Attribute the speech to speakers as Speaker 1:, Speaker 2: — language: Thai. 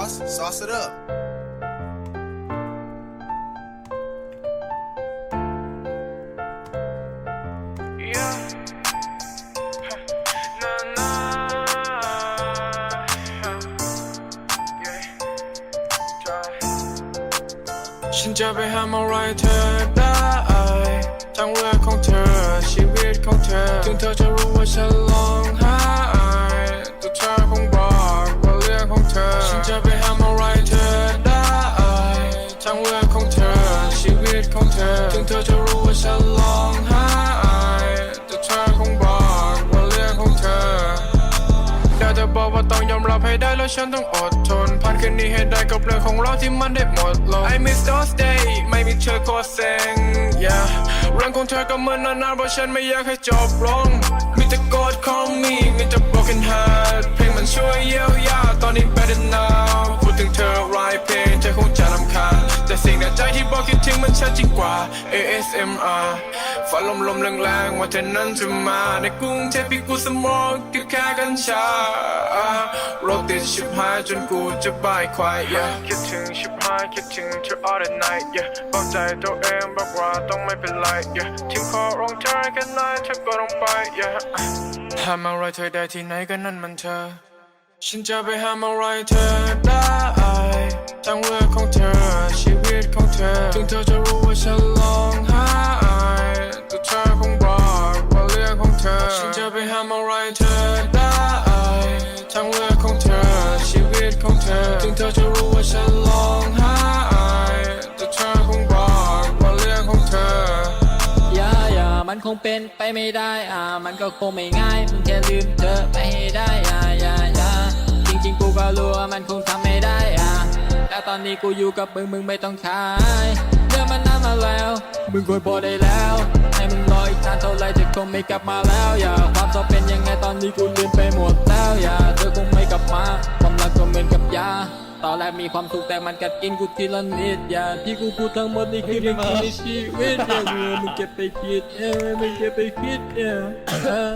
Speaker 1: Ross sauce it up
Speaker 2: ฉันจะไปหาอะไรเธอได้ทั้งเรื่องของเธอชีวิตของเธอถึงเธอจะรู้ว่าฉัน ตของเธอ ถึงเธอจะรู้ว่าฉันร้องไห้แต่เธอคงบอกว่าเรื่องของเธออยากจะบอกว่าต้องยอมรับให้ได้แล้วฉันต้องอดทนผ่านคืนนี้ให้ได้กับเรื่องของเราที่มันได้หมดลง I miss those days ไม่มีเธอก็เซ็ง yeah เรื่องของเธอก็เหมือนนานๆเพราะฉันไม่อยากให้จบลงมีแต่ก ที่บอกคิดถึงมันชัดจริงกว่า ASMR ฝันลมๆแรงๆว่าเธอนั้นจะมาในกรุงเทพพี่กูสมองคือแค่กัญชารถติดชิบหายจนกูจะบ่ายควาย yeah คิดถึงชิบหายคิดถึงเธอ all the night yeah บอกใจตัวเองบอกว่าต้องไม่เป็นไร yeah ถึงขอร้องเธอแค่ไหนเธอก็ต้องไป yeah ทำอะไรเธอได้ที่ไหนก็นั่นมันเธอ ฉันจะไปหาอะไรเธอได้ทั้งเรื่องของเธอชีวิตของเธอ ถึงเธอจะรู้ว่าฉันร้องไห้แต่เธอคงบอกว่าเรื่องของเธอ ฉันจะไปหาอะไรเธอได้ทั้งเรื่องของเธอชีวิตของเธอ ถึงเธอจะรู้ว่าฉันร้องไห้แต่เธอคงบอกว่าเรื่องของเธอ
Speaker 3: อย่าอย่ามันคงเป็นไปไม่ได้อ่ามันก็คงไม่ง่ายมึงแค่ลืมเธอไปให้ได้อ่าอย่า ตอนนี้กูอยู่กับมึงมึงไม่ต้องขายเรื่องมันนานมาแล้ว มึงควรพอได้แล้วให้มึงรออีกนานเท่าไรเธอคงไม่กลับมาแล้วอย่าความชอบเป็นยังไงตอนนี้กูลืมไปหมดแล้วอย่าเธอคงไม่กลับมาความรักก็เหมือนกับยาตอนแรกมีความสุขแต่มันกัดกินกูทีละนิดอย่าที่กูพูดทั้งหมดนี่คือเรื่องในชีวิตอย่าเงือมึงเก็บไปคิดเออมึงเก็บไปคิดเออเออ